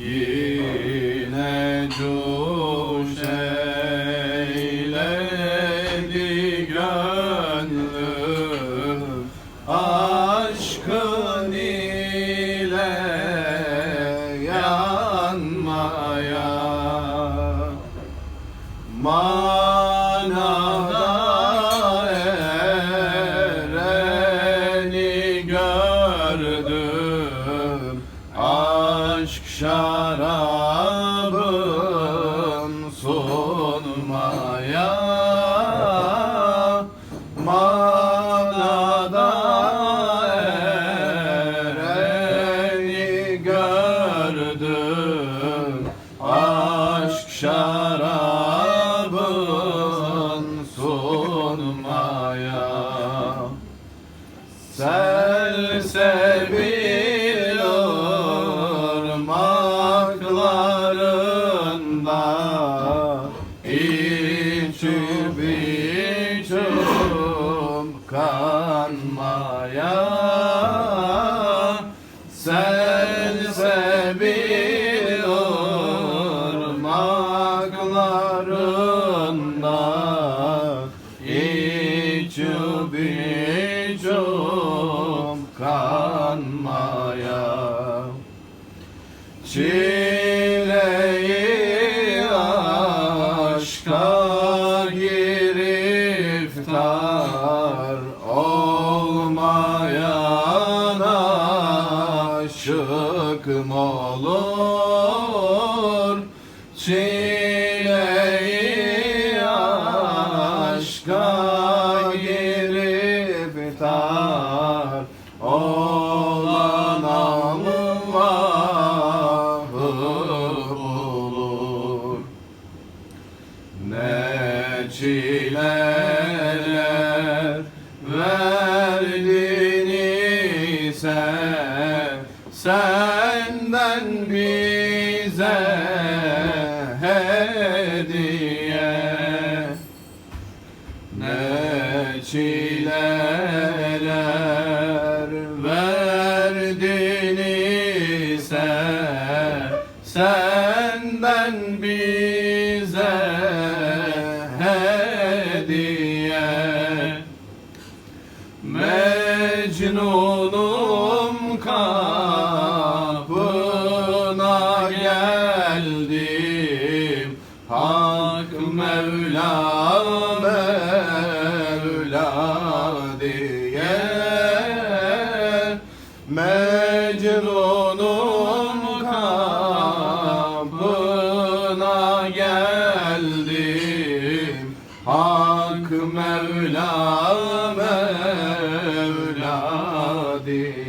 Yine coş eyledi Aşkın ile yanmaya Aşk şarabın sunmaya Manada ereni gördüm. Aşk şarabın ırmaklarında içip içip kanmaya Selsebil ırmaklarında içip içip kanmaya giriftar olmayan aşık mı olur? Çileyi aşka giriftar olan Allah'ı bulur Ne çileler Senden bize hediye. Ne çileler verdin ise senden bize hediye. Mecnunum Hak Mevla Mevla diye Mecnunum kapına geldim. Hak Mevla Mevla diye